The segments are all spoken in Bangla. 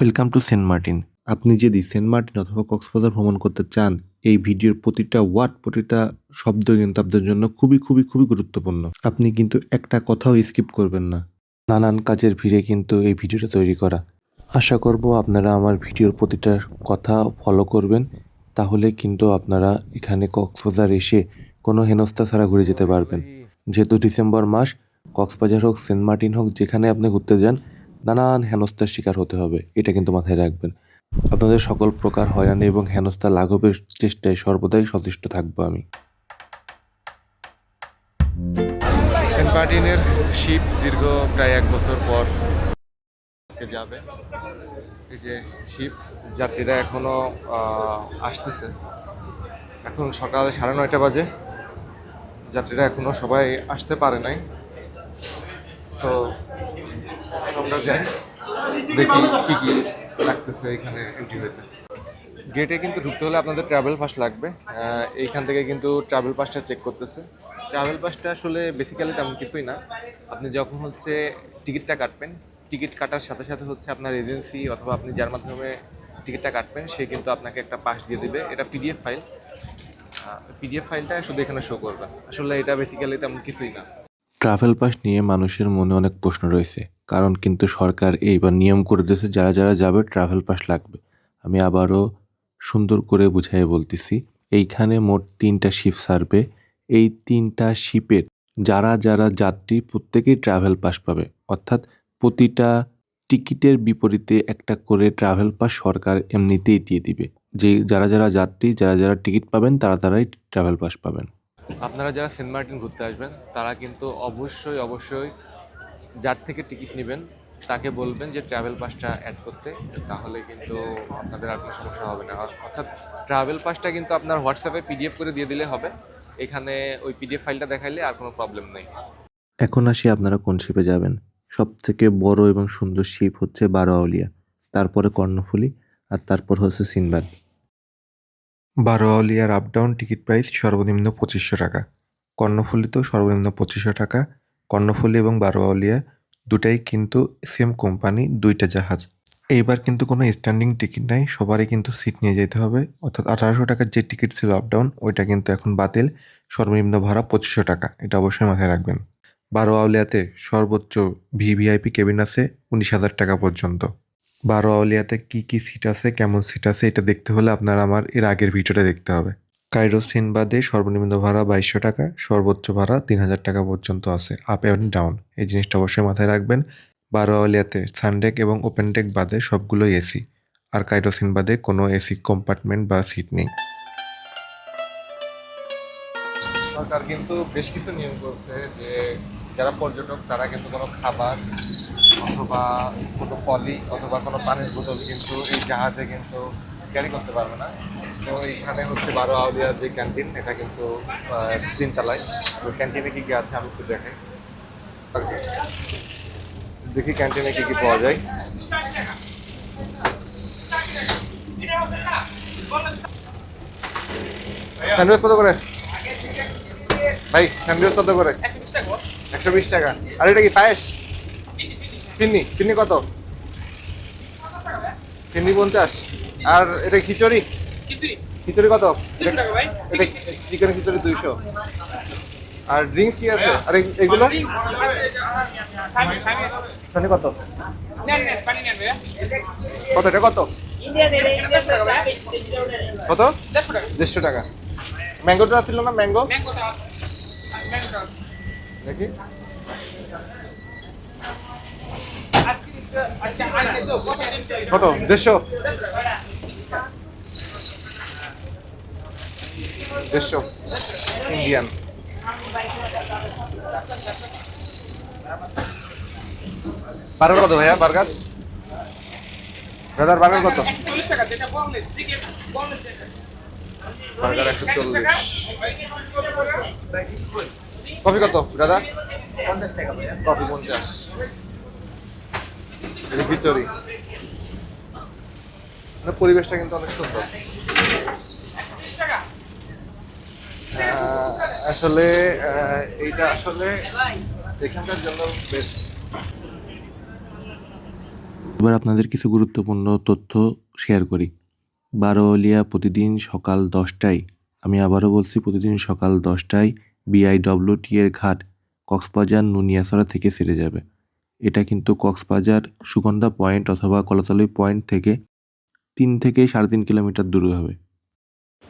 ওয়েলকাম টু সেন্ট মার্টিন আপনি যদি সেন্ট মার্টিন অথবা কক্সবাজার ভ্রমণ করতে চান, এই ভিডিওর প্রতিটা ওয়ার্ড প্রতিটা শব্দ কিন্তু আপনাদের জন্য খুবই খুবই খুবই গুরুত্বপূর্ণ। আপনি কিন্তু একটা কথাও স্কিপ করবেন না। নানান কাজের ভিড়ে কিন্তু এই ভিডিওটা তৈরি করা। আশা করব আপনারা আমার ভিডিওর প্রতিটা কথা ফলো করবেন। তাহলে কিন্তু আপনারা এখানে কক্সবাজার এসে কোনো হেনস্থা ছাড়া ঘুরে যেতে পারবেন। যেহেতু ডিসেম্বর মাস, কক্সবাজার হোক সেন্ট মার্টিন হোক, যেখানে আপনি ঘুরতে যান নানান হেনস্থার শিকার হতে হবে, এটা কিন্তু মাথায় রাখবেন। আপনাদের সকল প্রকার হয়রানি এবং হেনস্থা লাঘবের চেষ্টায় সর্বদাই সচেষ্ট থাকব আমি। সেন্ট মার্টিনের শিপ দীর্ঘ প্রায় এক বছর পর যাবে। এই যে শিপ, যাত্রীরা এখনও আসতেছে। এখন সকাল সাড়ে নয়টা বাজে। যাত্রীরা এখনও সবাই আসতে পারে নাই। তো আমরা যাই দেখি কি কি লাগতেছে এখানে এন্ট্রি হইতে গেটে কিন্তু ঢুকতে হলে আপনাদের ট্রাভেল পাস লাগবে। এইখান থেকে কিন্তু ট্রাভেল পাসটা চেক করতেছে। ট্রাভেল পাসটা আসলে বেসিক্যালি তেমন কিছুই না। আপনি যখন হচ্ছে টিকিটটা কাটবেন টিকিট কাটার সাথে সাথে হচ্ছে আপনার এজেন্সি অথবা আপনি যার মাধ্যমে টিকিটটা কাটবেন সে কিন্তু আপনাকে একটা পাস দিয়ে দিবে। এটা পিডিএফ ফাইল পিডিএফ ফাইলটা শুধু এখানে শো করবে। আসলে এটা বেসিক্যালি তেমন কিছুই না। ট্রাভেল পাস নিয়ে মানুষের মনে অনেক প্রশ্ন রয়েছে। কারণ কিন্তু সরকার এইবার নিয়ম করে দিয়েছে, যারা যারা যাবে ট্রাভেল পাস লাগবে। আমি আবারও সুন্দর করে বুঝাই বলতেছি, এইখানে মোট তিনটা শিপ সার্ভে এই তিনটা শিপের যারা যারা যাত্রী প্রত্যেকেই ট্রাভেল পাস পাবে। অর্থাৎ প্রতিটা টিকিটের বিপরীতে একটা করে ট্রাভেল পাস সরকার এমনিতেই দিয়ে দিবে। যে যারা যারা যাত্রী, যারা যারা টিকিট পাবেন, তারা তারাই ট্রাভেল পাস পাবেন। আপনারা যারা সেন্ট মার্টিন ঘুরতে আসবেন, তারা কিন্তু অবশ্যই অবশ্যই যার থেকে টিকিট নেবেন, তাকে বলবেন যে ট্রাভেল পাসটা অ্যাড করতে, তাহলে কিন্তু আপনাদের আর কোনো সমস্যা হবে না। অর্থাৎ ট্রাভেল পাসটা কিন্তু আপনার হোয়াটসঅ্যাপে পিডিএফ করে দিয়ে দিলে হবে। এখানে ওই পিডিএফ ফাইলটা দেখাইলে আর কোনো প্রবলেম নেই। এখন আসি আপনারা কোন শিপে যাবেন। সব থেকে বড় এবং সুন্দর শিপ হচ্ছে বারোয়াউলিয়া। তারপরে কর্ণফুলি আর তারপর হচ্ছে সিনবাদ। বারোয়াউলিয়ার আপ ডাউন টিকিট প্রাইস সর্বনিম্ন পঁচিশশো টাকা। কর্ণফুলিতেও সর্বনিম্ন পঁচিশশো টাকা। কর্ণফুলি এবং বারোয়াউলিয়া দুটাই কিন্তু সেম কোম্পানি দুইটা জাহাজ। এইবার কিন্তু কোনো স্ট্যান্ডিং টিকিট নাই, সবারই কিন্তু সিট নিয়ে যেতে হবে। অর্থাৎ আঠারোশো টাকার যে টিকিট ছিল আপ ডাউন ওইটা কিন্তু এখন বাতিল। সর্বনিম্ন ভাড়া পঁচিশশো টাকা, এটা অবশ্যই মাথায় রাখবেন। বারো আউলিয়াতে সর্বোচ্চ ভিভিআইপি কেবিন আছে উনিশ হাজার টাকা পর্যন্ত। বারো আউলিয়াতে কি কি সিট আছে, কেমন সিট আছে, এটা দেখতে হলে আপনার আমার এর আগের ভিডিওটা দেখতে হবে। কাইরো সিনবাদে সর্বনিম্ন ভাড়া বাইশশো টাকা, সর্বোচ্চ ভাড়া তিন হাজার টাকা পর্যন্ত আছে। Up and down. এই জিনিসটা অবশ্যই মাথায় রাখবেন। বারো আউলিয়াতে সানডেক এবং ওপেন ডেক বাদে সবগুলোই এসি। আর কাইরো সিনবাদে কোনো এসি কম্পার্টমেন্ট বা সিট নেই। সরকার কিন্তু বেশ কিছু নিয়ম করছে যে, যারা পর্যটক, তারা কিন্তু কোনো খাবার অথবা কোনো পলি অথবা কোনো পানির বোতল কিন্তু এই জাহাজে কিন্তু ক্যারি করতে পারবে না। তো এখানে হচ্ছে বারো আউলিয়ার যে ক্যান্টিন এটা কিন্তু আহ, তিনতলায় তো ক্যান্টিনে কী কী আছে আমি একটু দেখাই দেখি ক্যান্টিনে কী কী পাওয়া যায়। স্যান্ডউইচ কত করে? ভাই স্যান্ডউইচ কত করে? একশো বিশ টাকা। আর এটা কি পায়েস? পিন্নি পিন্নি কত? পিন্নি পঞ্চাশ। আর এটা খিচুড়ি? খিচুড়ি। কত? এটা চিকেন খিচুড়ি দুইশো। আর ড্রিঙ্কস কি আছে? আর এই- এগুলো কত? কত এটা কত? কত? দেড়শো টাকা। ম্যাঙ্গোটা ছিল না ম্যাঙ্গো? দেখি। কত দেড়শো। দেড়শো। ইন্ডিয়ান। বার্গার কত ভাইয়া বার্গার? দাদার বার্গার কত? বার্গার একশো চল্লিশ। কফি কত দাদা কফি পঞ্চাশ। পরিবেশটা কিন্তু অনেক সুন্দর। আসলে এইটা আসলে এখানকার জন্য বেস্ট এবার আপনাদের কিছু গুরুত্বপূর্ণ তথ্য শেয়ার করি। বারোয়ালিয়া প্রতিদিন সকাল দশটায়, আমি আবারও বলছি, প্রতিদিন সকাল দশটায় বিআইডব্লিউটি এর ঘাট কক্সবাজার নুনিয়াছড়া থেকে ছেড়ে যাবে। এটা কিন্তু কক্সবাজার সুগন্ধা পয়েন্ট অথবা কলাতলি পয়েন্ট থেকে তিন থেকে সাড়ে তিন কিলোমিটার দূরে হবে।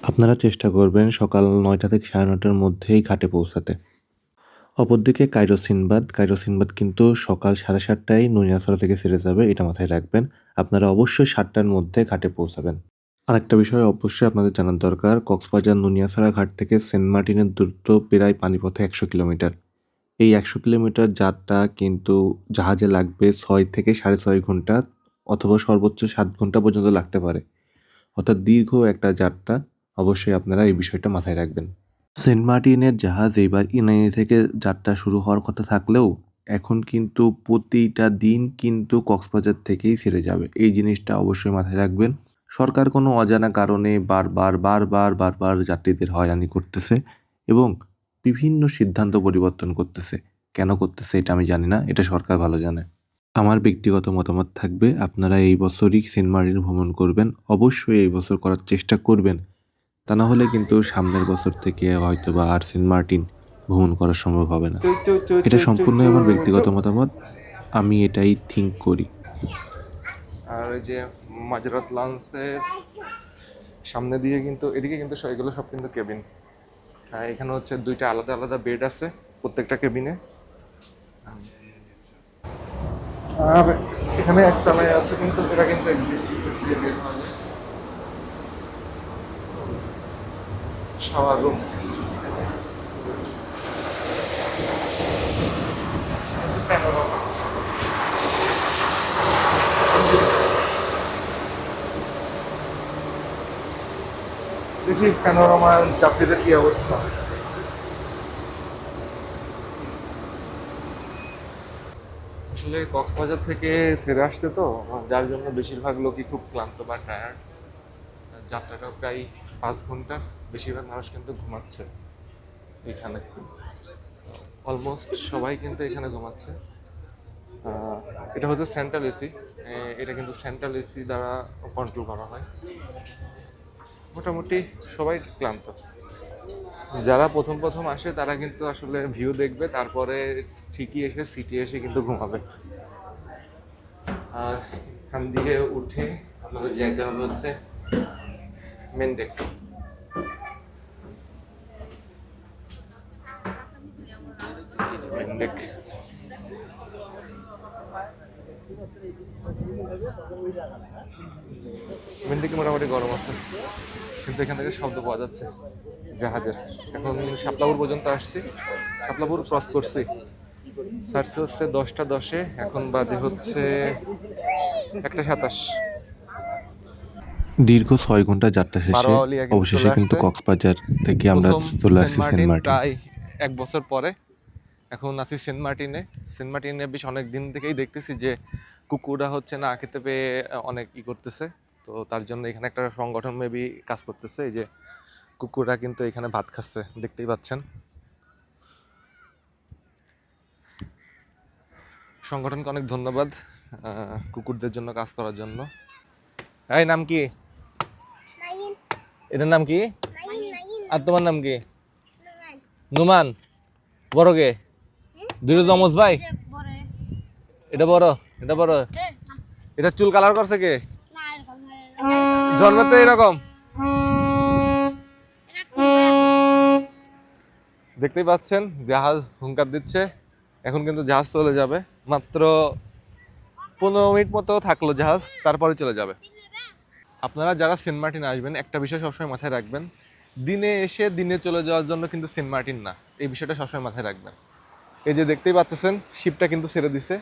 আপনারা চেষ্টা করবেন সকাল নয়টা থেকে সাড়ে নটার মধ্যেই ঘাটে পৌঁছাতে। অপরদিকে কাইরোসিনবাদ কাইরোসিনবাদ কিন্তু সকাল সাড়ে সাতটায় নুনিয়াছড়া থেকে ছেড়ে যাবে, এটা মাথায় রাখবেন। আপনারা অবশ্যই সাতটার মধ্যে ঘাটে পৌঁছাবেন। আরেকটা বিষয় অবশ্যই আপনাদের জানার দরকার, কক্সবাজার নুনিয়াছড়া ঘাট থেকে সেন্ট মার্টিনের দূরত্ব প্রায় পানিপথে একশো কিলোমিটার। এই একশো কিলোমিটার যাত্রা কিন্তু জাহাজে লাগবে ছয় থেকে সাড়ে ছয় ঘণ্টা অথবা সর্বোচ্চ সাত ঘণ্টা পর্যন্ত লাগতে পারে। অর্থাৎ দীর্ঘ একটা যাত্রা। অবশ্যই আপনারা এই বিষয়টা মাথায় রাখবেন। সেন্ট মার্টিনের জাহাজ এইবার ইনানি থেকে যাত্রা শুরু হওয়ার কথা থাকলেও এখন কিন্তু প্রতিটা দিন কিন্তু কক্সবাজার থেকেই ছেড়ে যাবে। এই জিনিসটা অবশ্যই মাথায় রাখবেন। সরকার কোনো অজানা কারণে বারবার বারবার বারবার যাত্রীদের হয়রানি করতেছে এবং বিভিন্ন সিদ্ধান্ত পরিবর্তন করতেছে। কেন করতেছে এটা আমি জানি না, এটা সরকার ভালো জানে। আমার ব্যক্তিগত মতামত থাকবে, আপনারা এই বছরই সেন্ট মার্টিন ভ্রমণ করবেন, অবশ্যই এই বছর করার চেষ্টা করবেন। তা না হলে কিন্তু সামনের বছর থেকে হয়তো বা আর সেন্ট মার্টিন ভ্রমণ করা সম্ভব হবে না। এটা সম্পূর্ণই আমার ব্যক্তিগত মতামত, আমি এটাই থিঙ্ক করি। আর ওই যে মাঝরাত লঞ্চের সামনে দিয়ে কিন্তু, এদিকে কিন্তু এগুলো সব কিন্তু কেবিন। এখানে হচ্ছে দুইটা আলাদা আলাদা বেড আছে প্রত্যেকটা কেবিনে আর এখানে একতলায় আছে কিন্তু এটা কিন্তু শাওয়ার রুম দেখি প্যানোরামার যাত্রীদের কি অবস্থা। আসলে কক্সবাজার থেকে ছেড়ে আসতে তো, যার জন্য বেশিরভাগ লোকই খুব ক্লান্ত বা টায়ার্ড যাত্রাটা প্রায় পাঁচ ঘণ্টা, বেশিরভাগ মানুষ কিন্তু ঘুমাচ্ছে এখানে। অলমোস্ট সবাই কিন্তু এখানে ঘুমাচ্ছে। এটা হচ্ছে সেন্ট্রাল এসি এটা কিন্তু সেন্ট্রাল এসি দ্বারা কন্ট্রোল করা হয়। মোটামুটি সবাই ক্লান্ত। যারা প্রথম প্রথম আসে, তারা কিন্তু আসলে ভিউ দেখবে, তারপরে ঠিকই এসে সিটি এসে কিন্তু ঘুমাবে। আর এখান দিয়ে উঠে আপনাদের যেতে হবে হচ্ছে main deck main deck main ডেকে মোটামুটি গরম আছে কিন্তু এখান থেকে শব্দ পাওয়া যাচ্ছে জাহাজের। এখন শাপলাপুর পর্যন্ত আসছি শাপলাপুর ক্রস করছি। সার্চ হচ্ছে দশটা দশে এখন বাজে হচ্ছে একটা সাতাশ। দীর্ঘ ছয় ঘণ্টা যাত্রা শেষে অবশেষে কিন্তু কক্সবাজার থেকে আমরা চলে আসছি সেন্ট মার্টিন। এক বছর পরে। এখন আছি সেন্ট মার্টিনে। সেন্ট মার্টিনে বেশ অনেক দিন থেকেই দেখতেছি যে কুকুররা হচ্ছে না খেতে পেয়ে অনেক ই করতেছে। তো তার জন্য এখানে একটা সংগঠন মেবি কাজ করতেছে। এই যে কুকুররা কিন্তু এখানে ভাত খাচ্ছে দেখতেই পাচ্ছেন। সংগঠনকে অনেক ধন্যবাদ কুকুরদের জন্য কাজ করার জন্য। এই নাম কি? এটার নাম কি? আর তোমার নাম কি? নুমান। বড় কে? দুটো জমজ ভাই। এটা বড় এটা বড়। এটা চুল কালার করছে কে? জন্মতে এরকম। দেখতেই পাচ্ছেন জাহাজ হুঙ্কার দিচ্ছে। এখন কিন্তু জাহাজ চলে যাবে। মাত্র পনেরো মিনিট মতো থাকল জাহাজ তারপরে চলে যাবে। আপনারা যারা সেন্ট মার্টিন আসবেন একটা বিষয় সবসময় মাথায় রাখবেন। দিনে এসে দিনে চলে যাওয়ার জন্য কিন্তু সেন্ট মার্টিন না। এই বিষয়টা সবসময় মাথায় রাখবেন। এই যে দেখতেই পাচ্ছেন শিপটা কিন্তু ছেড়ে দিছে।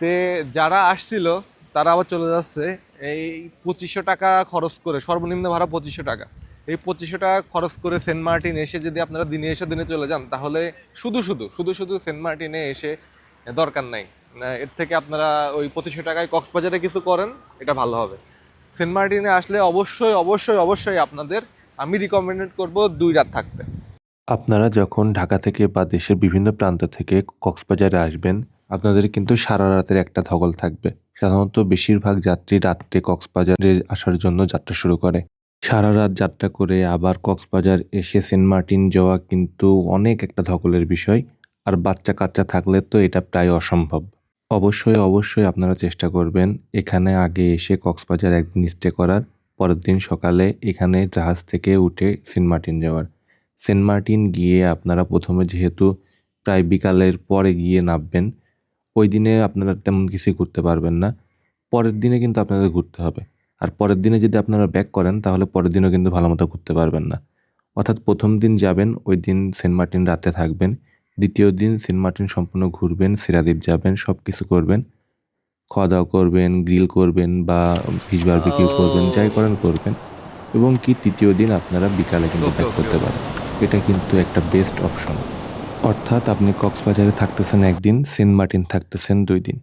তে যারা আসছিল, তারা আবার চলে যাচ্ছে এই পঁচিশশো টাকা খরচ করে, সর্বনিম্ন ভাড়া পঁচিশশো টাকা। এই পঁচিশশো টাকা খরচ করে সেন্ট মার্টিন এসে যদি আপনারা দিনে এসে দিনে চলে যান, তাহলে শুধু শুধু শুধু শুধু সেন্ট মার্টিনে এসে দরকার নাই। এর থেকে আপনারা ওই পঁচিশশো টাকায় কক্সবাজারে কিছু করেন, এটা ভালো হবে। সেন্ট মার্টিনে আসলে অবশ্যই অবশ্যই অবশ্যই আপনাদের আমি রিকমেন্ডেড করব দুই রাত থাকতে। আপনারা যখন ঢাকা থেকে বা দেশের বিভিন্ন প্রান্ত থেকে কক্সবাজারে আসবেন, আপনাদের কিন্তু সারা রাতের একটা ধকল থাকবে। সাধারণত বেশিরভাগ যাত্রী রাত্রে কক্সবাজারে আসার জন্য যাত্রা শুরু করে। সারা রাত যাত্রা করে আবার কক্সবাজার এসে সেন্ট মার্টিন যাওয়া কিন্তু অনেক একটা ধকলের বিষয়। আর বাচ্চা কাচ্চা থাকলে তো এটা প্রায় অসম্ভব। অবশ্যই অবশ্যই আপনারা চেষ্টা করবেন এখানে আগে এসে কক্সবাজার একদিন স্টে করার, পরের দিন সকালে এখানে জাহাজ থেকে উঠে সেন্ট মার্টিন যাওয়ার। সেন্ট মার্টিন গিয়ে আপনারা প্রথমে যেহেতু প্রায় বিকালের পরে গিয়ে নামবেন ওই দিনে আপনারা তেমন কিছুই করতে পারবেন না। পরের দিনে কিন্তু আপনাদের ঘুরতে হবে। আর পরের দিনে যদি আপনারা ব্যাক করেন তাহলে পরের দিনও কিন্তু ভালো মতো ঘুরতে পারবেন না। অর্থাৎ প্রথম দিন যাবেন ওই দিন সেন্ট মার্টিন রাতে থাকবেন। দ্বিতীয় দিন সেন্ট মার্টিন সম্পূর্ণ ঘুরবেন সিরাদ্বীপ যাবেন সব কিছু করবেন। খাওয়া দাওয়া করবেন গ্রিল করবেন বা ফিশ বারবিকিউ করবেন যাই করেন করবেন। এবং কি তৃতীয় দিন আপনারা বিকালে কিন্তু ব্যাক করতে পারেন এটা কিন্তু একটা বেস্ট অপশন অর্থাৎ আপনি কক্সবাজারে থাকতেছেন একদিন, সেন্ট মার্টিন থাকতেছেন দুই দিন।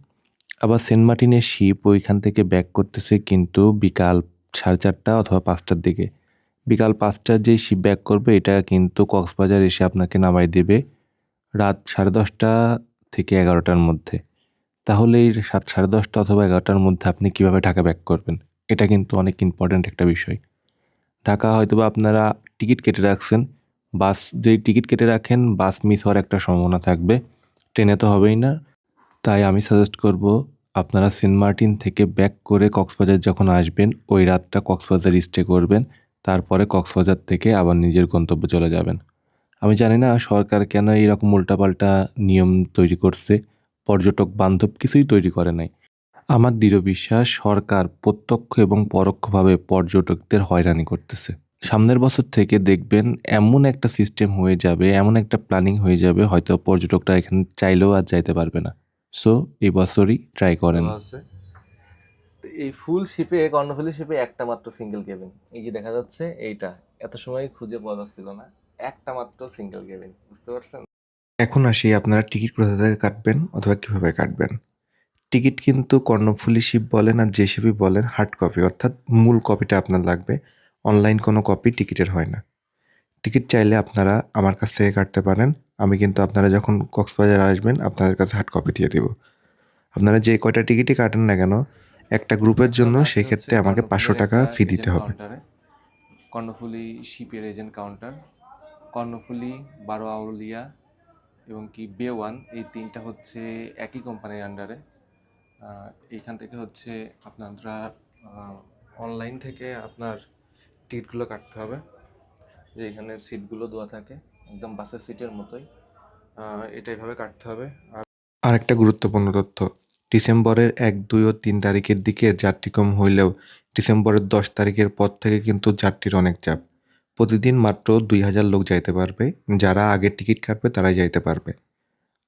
আবার সেন্ট মার্টিনের শিপ ওইখান থেকে ব্যাক করতেছে কিন্তু বিকাল সাড়ে চারটা অথবা পাঁচটার দিকে। বিকাল পাঁচটার যে শিপ ব্যাক করবে, এটা কিন্তু কক্সবাজার এসে আপনাকে নামাই দেবে রাত সাড়ে দশটা থেকে এগারোটার মধ্যে। তাহলে এই সাত সাড়ে দশটা অথবা এগারোটার মধ্যে আপনি কীভাবে ঢাকা ব্যাক করবেন? এটা কিন্তু অনেক ইম্পর্ট্যান্ট একটা বিষয়। ঢাকা হয়তোবা আপনারা টিকিট কেটে রাখছেন বাস যেই টিকিট কেটে রাখেন, বাস মিস হওয়ার একটা সম্ভাবনা থাকবে। ট্রেনে তো হবেই না। তাই আমি সাজেস্ট করব, আপনারা সেন্ট মার্টিন থেকে ব্যাক করে কক্সবাজার যখন আসবেন, ওই রাতটা কক্সবাজার স্টে করবেন, তারপরে কক্সবাজার থেকে আবার নিজের গন্তব্যে চলে যাবেন। আমি জানি না সরকার কেন এইরকম উল্টাপাল্টা নিয়ম তৈরি করছে, পর্যটক বান্ধব কিছুই তৈরি করে নাই। আমার দৃঢ় বিশ্বাস সরকার প্রত্যক্ষ এবং পরোক্ষভাবে পর্যটকদের হয়রানি করতেছে। সামনের বছর থেকে দেখবেন এমন একটা সিস্টেম হয়ে যাবে এমন একটা প্ল্যানিং হয়ে যাবে হয়তো পর্যটকরা এখানে চাইলেও আর যাইতে পারবে না। সো এই বছরই ট্রাই করেন। এই ফুল শিপে কর্ণফুলি শিপে একটা মাত্র সিঙ্গেল কেবিন এই যে দেখা যাচ্ছে এইটা। এত সময় খুঁজে পাওয়া যাচ্ছিল না। একটা মাত্র সিঙ্গেল কেবিন বুঝতে পারছেন? এখন আসি আপনারা টিকিট কোথা থেকে কাটবেন অথবা কীভাবে কাটবেন। টিকিট কিন্তু কর্ণফুলি শিপ বলেন আর যে শিপই বলেন হার্ড কপি অর্থাৎ মূল কপিটা আপনার লাগবে। অনলাইন কোনো কপি টিকিটের হয় না। টিকিট চাইলে আপনারা আমার কাছ থেকে কাটতে পারেন। আমি কিন্তু আপনারা যখন কক্সবাজার আসবেন আপনাদের কাছে হার্ড কপি দিয়ে দেবো। আপনারা যে কয়টা টিকিটই কাটেন না কেন একটা গ্রুপের জন্য সেই ক্ষেত্রে আমাকে পাঁচশো টাকা ফি দিতে হবে। কর্ণফুলি শিপের এজেন্ট কাউন্টার কর্ণফুলি বারো আউলিয়া এবং কি বে ওয়ান এই তিনটা হচ্ছে একই কোম্পানির আন্ডারে এইখান থেকে হচ্ছে আপনারা অনলাইন থেকে আপনার টিকিটগুলো কাটতে হবে, যে এখানে সিটগুলো দেওয়া থাকে, একদম বাসের সিটের মতোই। এটা এভাবে কাটতে হবে। আর আর একটা গুরুত্বপূর্ণ তথ্য, ডিসেম্বরের এক, দুই ও তিন তারিখের দিকে যাত্রী কম হইলেও ডিসেম্বরের দশ তারিখের পর থেকে কিন্তু যাত্রীর অনেক চাপ। প্রতিদিন মাত্র দুই হাজার লোক যাইতে পারবে, যারা আগে টিকিট কাটবে তারাই যাইতে পারবে।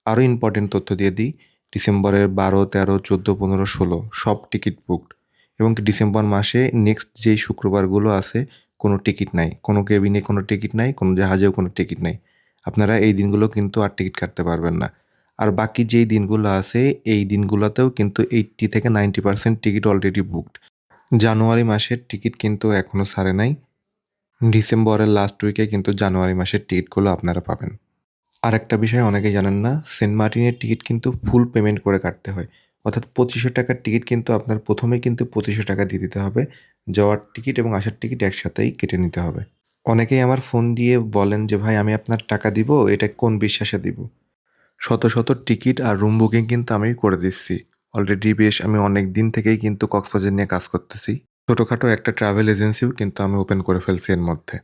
আরও ইম্পর্টেন্ট তথ্য দিয়ে দিই, ডিসেম্বরের বারো, তেরো, চোদ্দ, পনেরো, ষোলো সব টিকিট বুকড এবং ডিসেম্বর মাসে নেক্সট যেই শুক্রবারগুলো আছে, কোনো টিকিট নাই। কোনো কেবিনে কোনো টিকিট নাই, কোনো জাহাজেও কোনো টিকিট নাই। আপনারা এই দিনগুলো কিন্তু আর টিকিট কাটতে পারবেন না। আর বাকি যেই দিনগুলো আছে, এই দিনগুলোতেও কিন্তু এইট্টি থেকে ninety percent ticket already booked জানুয়ারি মাসের টিকিট কিন্তু এখনও ছাড়ে নাই। ডিসেম্বরের লাস্ট উইকে কিন্তু জানুয়ারি মাসের টিকিটগুলো আপনারা পাবেন। আর একটা বিষয় অনেকে জানেন না, সেন্ট মার্টিনের টিকিট কিন্তু ফুল পেমেন্ট করে কাটতে হয়। অর্থাৎ পঁচিশশো টাকার টিকিট কিন্তু আপনার প্রথমেই কিন্তু পঁচিশশো টাকা দিয়ে দিতে হবে। যাওয়ার টিকিট এবং আসার টিকিট একসাথেই কেটে নিতে হবে। অনেকেই আমার ফোন দিয়ে বলেন যে, ভাই, আমি আপনার টাকা দিব, এটা কোন বিশ্বাসে দিব? শত শত টিকিট আর রুম বুকিং কিন্তু আমি করে দিচ্ছি। অলরেডি বেশ আমি অনেক দিন থেকেই কিন্তু কক্সবাজার নিয়ে কাজ করতেছি। ছোটোখাটো একটা ট্রাভেল এজেন্সিও কিন্তু আমি ওপেন করে ফেলছি এর মধ্যে।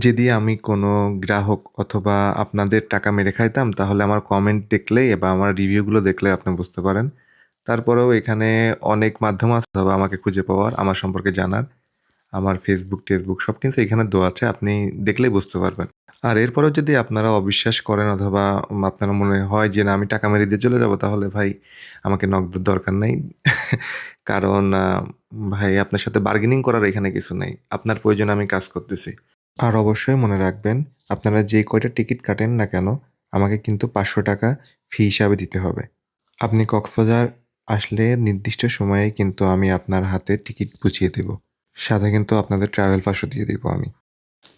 যদি আমি কোনো গ্রাহক অথবা আপনাদের টাকা মেরে খাইতাম, তাহলে আমার কমেন্ট দেখলেই বা আমার রিভিউগুলো দেখলে আপনি বুঝতে পারেন। তারপরেও এখানে অনেক মাধ্যম আছে তবে আমাকে খুঁজে পাওয়ার, আমার সম্পর্কে জানার, আমার ফেসবুক টেসবুক সব কিছু এখানে দেওয়া আছে, আপনি দেখলেই বুঝতে পারবেন। আর এরপরেও যদি আপনারা অবিশ্বাস করেন, অথবা আপনারা মনে হয় যে, না, আমি টাকা মেরে দিয়ে চলে যাব, তাহলে ভাই আমাকে নগদের দরকার নেই। কারণ ভাই আপনার সাথে বার্গেনিং করার এখানে কিছু নেই, আপনার প্রয়োজনে আমি কাজ করতেছি। আর অবশ্যই মনে রাখবেন, আপনারা যে কয়টা টিকিট কাটেন না কেন, আমাকে কিন্তু পাঁচশো টাকা ফি হিসাবে দিতে হবে। আপনি কক্সবাজার আসলে নির্দিষ্ট সময়ে কিন্তু আমি আপনার হাতে টিকিট বুঝিয়ে দেব। সাথে কিন্তু আপনাদের ট্রাভেল পাসও দিয়ে দিব আমি।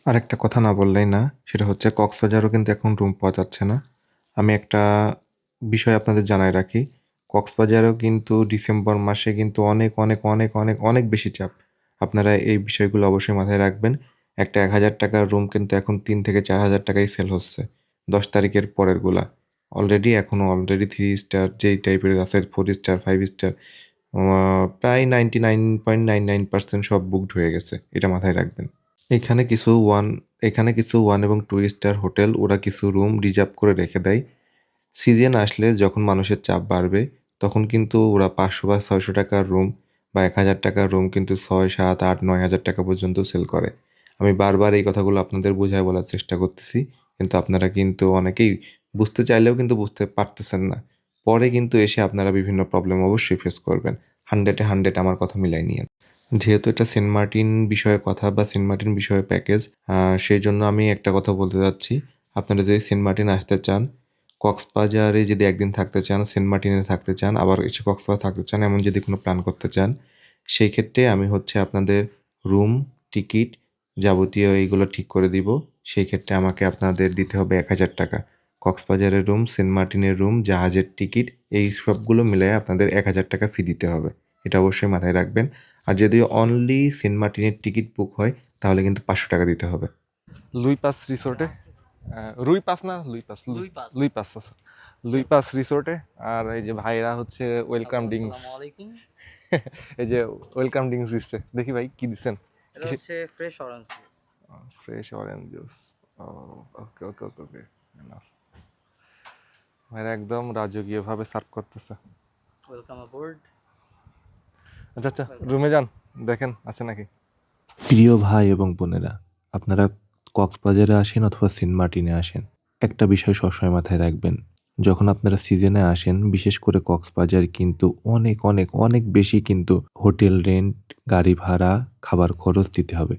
আর একটা কথা না বললেই না, সেটা হচ্ছে কক্সবাজারও কিন্তু এখন রুম পাওয়া যাচ্ছে না। আমি একটা বিষয় আপনাদের জানাই রাখি, কক্সবাজারেও কিন্তু ডিসেম্বর মাসে কিন্তু অনেক অনেক অনেক অনেক অনেক বেশি চাপ। আপনারা এই বিষয়গুলো অবশ্যই মাথায় রাখবেন। একটা এক হাজার টাকার রুম কিন্তু এখন তিন থেকে চার হাজার টাকায় সেল হচ্ছে, দশ তারিখের পরেরগুলা। অলরেডি এখনও অলরেডি থ্রি স্টার যেই টাইপের আছে ফোর স্টার ফাইভ স্টার প্রায় ninety nine point nine nine percent সব বুকড হয়ে গেছে, এটা মাথায় রাখবেন। এখানে কিছু ওয়ান এখানে কিছু ওয়ান এবং টু স্টার হোটেল ওরা কিছু রুম রিজার্ভ করে রেখে দেয়। সিজন আসলে যখন মানুষের চাপ বাড়বে, তখন কিন্তু ওরা পাঁচশো বা ছয়শো টাকার রুম বা এক হাজার টাকার রুম কিন্তু ছয়, সাত, আট, নয় হাজার টাকা পর্যন্ত সেল করে। আমি বারবার এই কথাগুলো আপনাদের বোঝায় বলার চেষ্টা করতেছি, কিন্তু আপনারা কিন্তু অনেকেই বুঝতে চাইলেও কিন্তু বুঝতে পারতেছেন না। পরে কিন্তু এসে আপনারা বিভিন্ন প্রবলেম অবশ্যই ফেস করবেন। হান্ড্রেডে হান্ড্রেড আমার কথা মিলাই নিয়ে যেহেতু এটা সেন্ট মার্টিন বিষয়ে কথা বা সেন্ট মার্টিন বিষয়ে প্যাকেজ সেই জন্য আমি একটা কথা বলতে যাচ্ছি। আপনারা যদি সেন্ট মার্টিন আসতে চান, কক্সবাজারে যদি একদিন থাকতে চান, সেন্ট মার্টিনে থাকতে চান, আবার এসে কক্সবাজার থাকতে চান, এমন যদি কোনো প্ল্যান করতে চান, সেই ক্ষেত্রে আমি হচ্ছে আপনাদের রুম টিকিট যাবতীয় এইগুলো ঠিক করে দিব। সেই ক্ষেত্রে আমাকে আপনাদের দিতে হবে এক হাজার টাকা। কক্সবাজারের রুম সেন্ট মার্টিনের রুম জাহাজের টিকিট এই সবগুলো মিলিয়ে আপনাদের এক হাজার টাকা ফি দিতে হবে। এটা অবশ্যই মাথায় রাখবেন। আর যদি অনলি সেন্ট মার্টিনের টিকিট বুক হয় তাহলে কিন্তু পাঁচশো টাকা দিতে হবে। লুই পাস রিসোর্টে? রুই পাস না? লুই পাস লুই পাস। লুই পাস আচ্ছা। লুই পাস রিসোর্টে? আর এই যে ভাইরা হচ্ছে ওয়েলকাম ড্রিঙ্কস আসসালামু এই যে ওয়েলকাম ড্রিঙ্কস দিচ্ছে। দেখি ভাই কি দিচ্ছেন? Fresh orange juice fresh orange juice okay okay okay okay. ভাইরা একদম রাজকীয়ভাবে সার্ভ করতেছে। ওয়েলকাম অ্যাবোর্ড আচ্ছা আচ্ছা রুমে যান দেখেন আছে নাকি? প্রিয় ভাই এবং বোনেরা আপনারা কক্সবাজারে আসেন অথবা সেন্ট মার্টিনে আসেন একটা বিষয় সবসময় মাথায় রাখবেন যখন আপনারা সিজনে আসেন বিশেষ করে কক্সবাজার কিন্তু অনেক অনেক অনেক বেশি কিন্তু হোটেল রেন্ট গাড়ি ভাড়া খাবার খরচ দিতে হবে।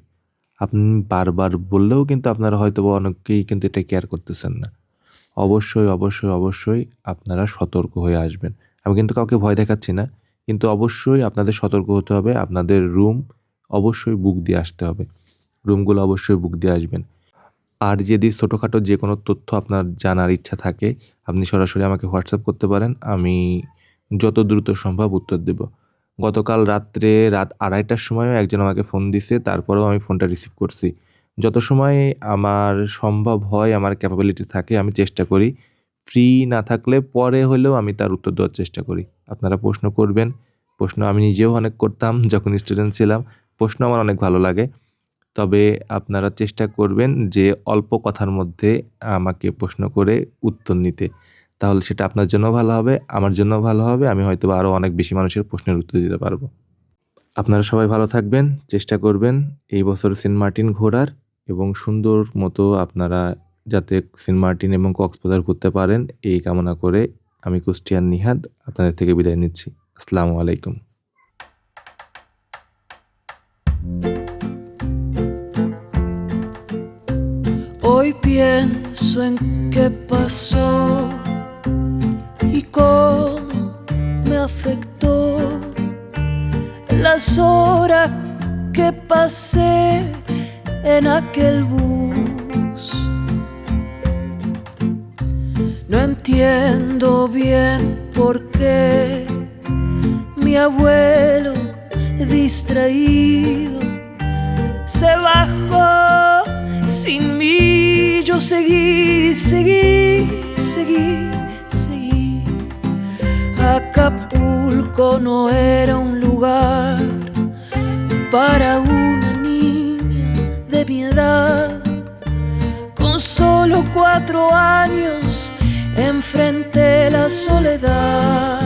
আপনি বারবার বললেও কিন্তু আপনারা হয়তো বা অনেকেই কিন্তু এটা কেয়ার করতেছেন না। অবশ্যই অবশ্যই অবশ্যই আপনারা সতর্ক হয়ে আসবেন। আমি কিন্তু কাউকে ভয় দেখাচ্ছি না, কিন্তু অবশ্যই আপনাদের সতর্ক হতে হবে, আপনাদের রুম অবশ্যই বুক দিয়ে আসতে হবে। রুমগুলো অবশ্যই বুক দিয়ে আসবেন। আর যদি ছোটোখাটো যে কোনো তথ্য আপনার জানার ইচ্ছা থাকে, আপনি সরাসরি আমাকে হোয়াটসঅ্যাপ করতে পারেন, আমি যত দ্রুত সম্ভব উত্তর দেব। গতকাল রাত্রে রাত আড়াইটার সময়ও একজন আমাকে ফোন দিছে, তারপরেও আমি ফোনটা রিসিভ করছি। যত সময় আমার সম্ভব হয়, আমার ক্যাপাবিলিটি থাকে, আমি চেষ্টা করি। ফ্রি না থাকলে পরে হলেও আমি তার উত্তর দেওয়ার চেষ্টা করি। আপনারা প্রশ্ন করবেন। প্রশ্ন আমি নিজেও অনেক করতাম যখন স্টুডেন্ট ছিলাম। প্রশ্ন আমার অনেক ভালো লাগে। তবে আপনারা চেষ্টা করবেন যে অল্প কথার মধ্যে আমাকে প্রশ্ন করে উত্তর নিতে। তাহলে সেটা আপনার জন্য ভালো হবে, আমার জন্য ভালো হবে, আমি হয়তো আরও অনেক বেশি মানুষের প্রশ্নের উত্তর দিতে পারব। আপনারা সবাই ভালো থাকবেন, চেষ্টা করবেন এই বছর সেন্ট মার্টিন ঘোরার। এবং সুন্দর মতো আপনারা যাতে সেন্ট মার্টিন এবং কক্সবাজার ঘুরতে পারেন, এই কামনা করে আমি কুষ্টিয়ান নিহাদ আপনাদের থেকে বিদায় নিচ্ছি। আসসালামু আলাইকুম। Hoy pienso en qué pasó y cómo me afectó las horas que pasé en aquel bus. No entiendo bien por qué mi abuelo distraído se bajó sin mí. Yo seguí, seguí, seguí, seguí. Acapulco no era un lugar para una Con solo cuatro años enfrenté la soledad.